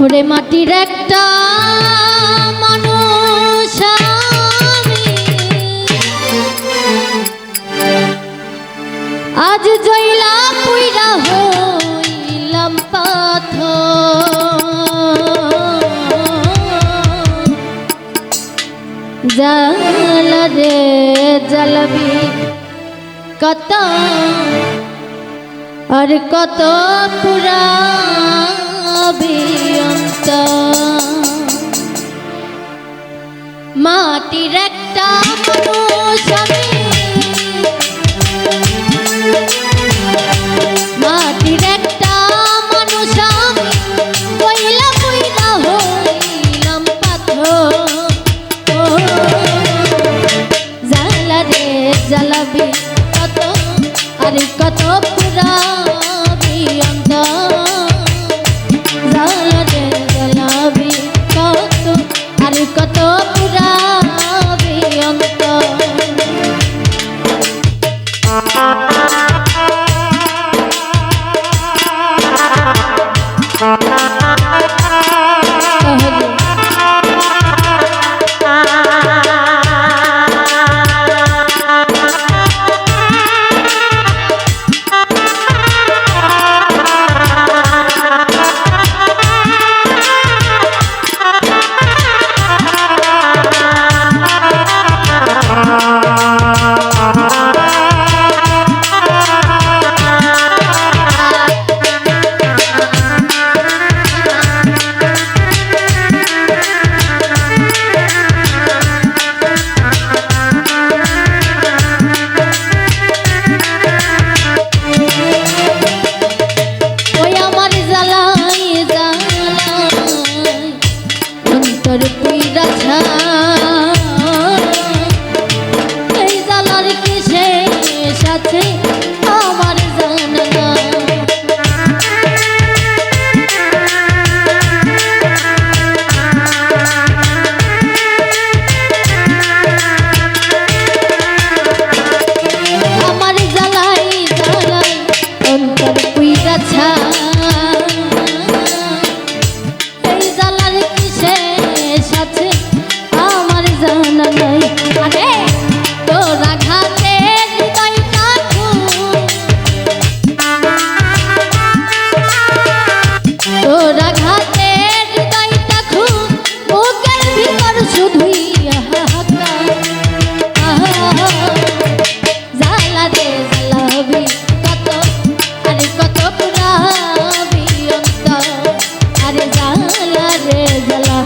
ওরে মাটির একটা মানুষ আজ জয়লা পুইলা হইলাম পাথ জাল রে জলবি কত? আর কত পুরা Música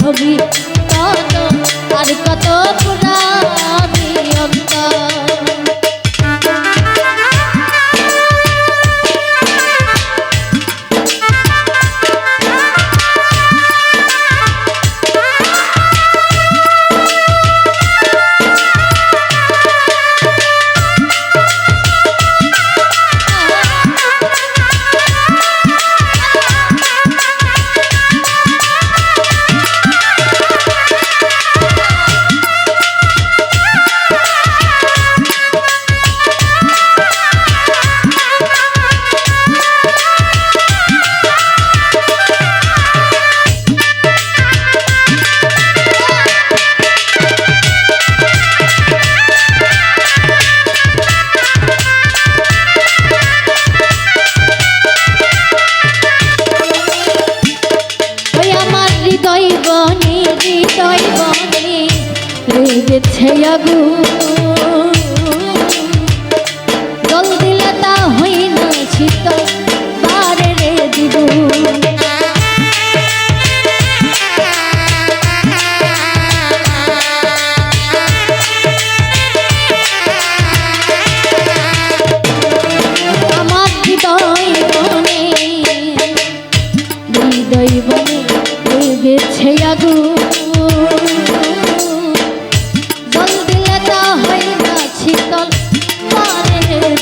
ছবি কত আর কত পুরো লেগেছে আগু জল দিলে তা হই না শীত বারে রে দিব। আমার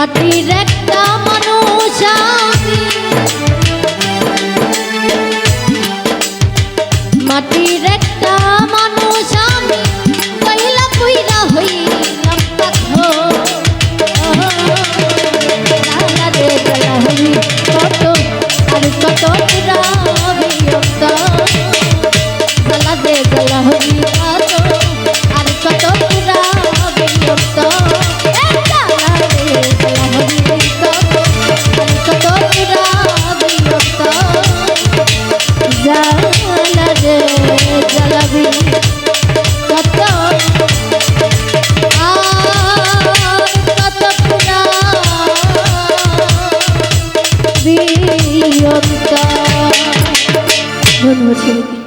আর 我请